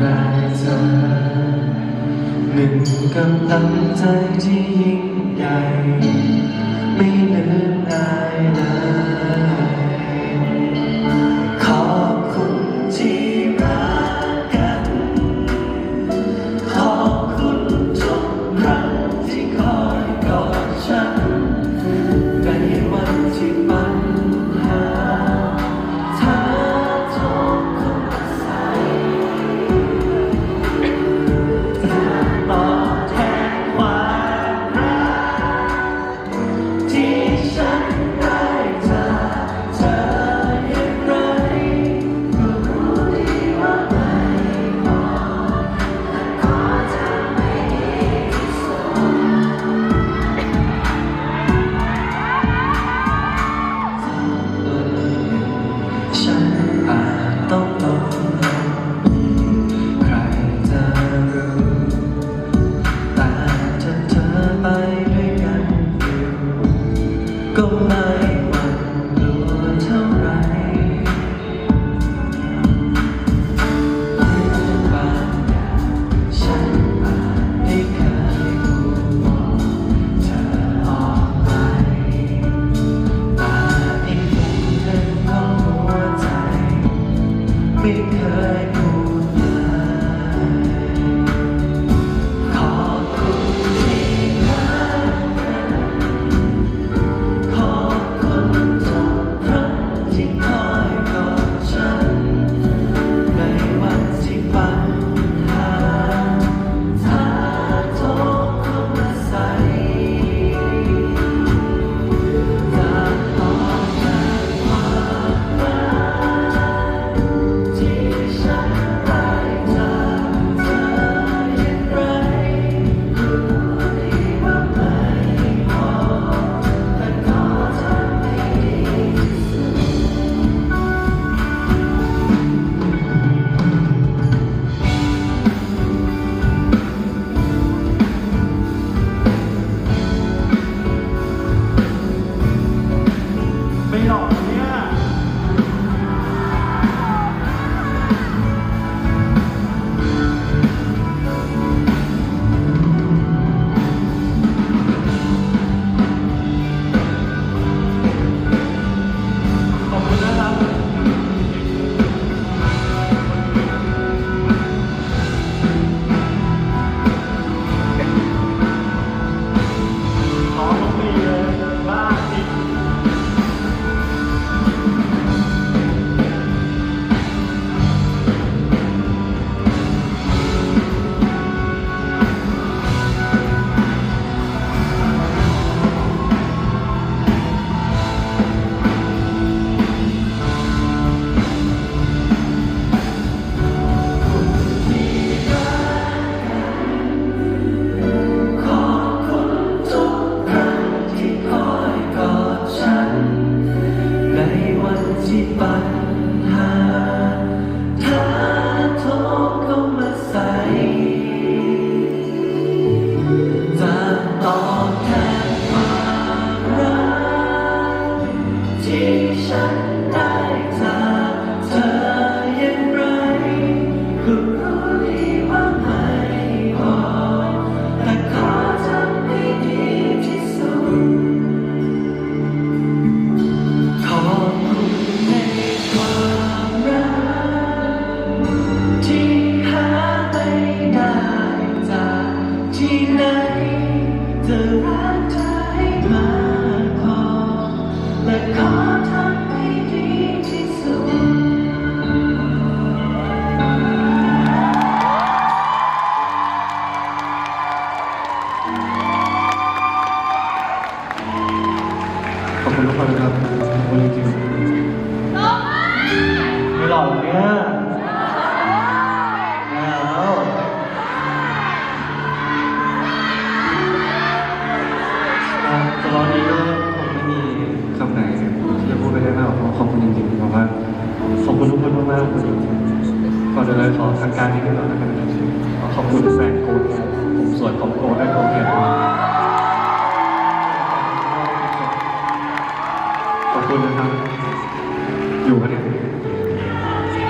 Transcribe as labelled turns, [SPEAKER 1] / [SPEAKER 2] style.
[SPEAKER 1] ได้เจอหนึ่งกำลังใจที่ยิ่งใหญ่ công an เนี่ยตอนนี้ก็
[SPEAKER 2] คงไม่มีคำไหนที่จะพูดไปได้มากเขอบคุณจริงๆเพราะว่าขอบคุณทุกคนมากๆจริงๆก่อนจะเลยขอทางการนี้กันหน่อยนะครับขอบคุณแฟนกู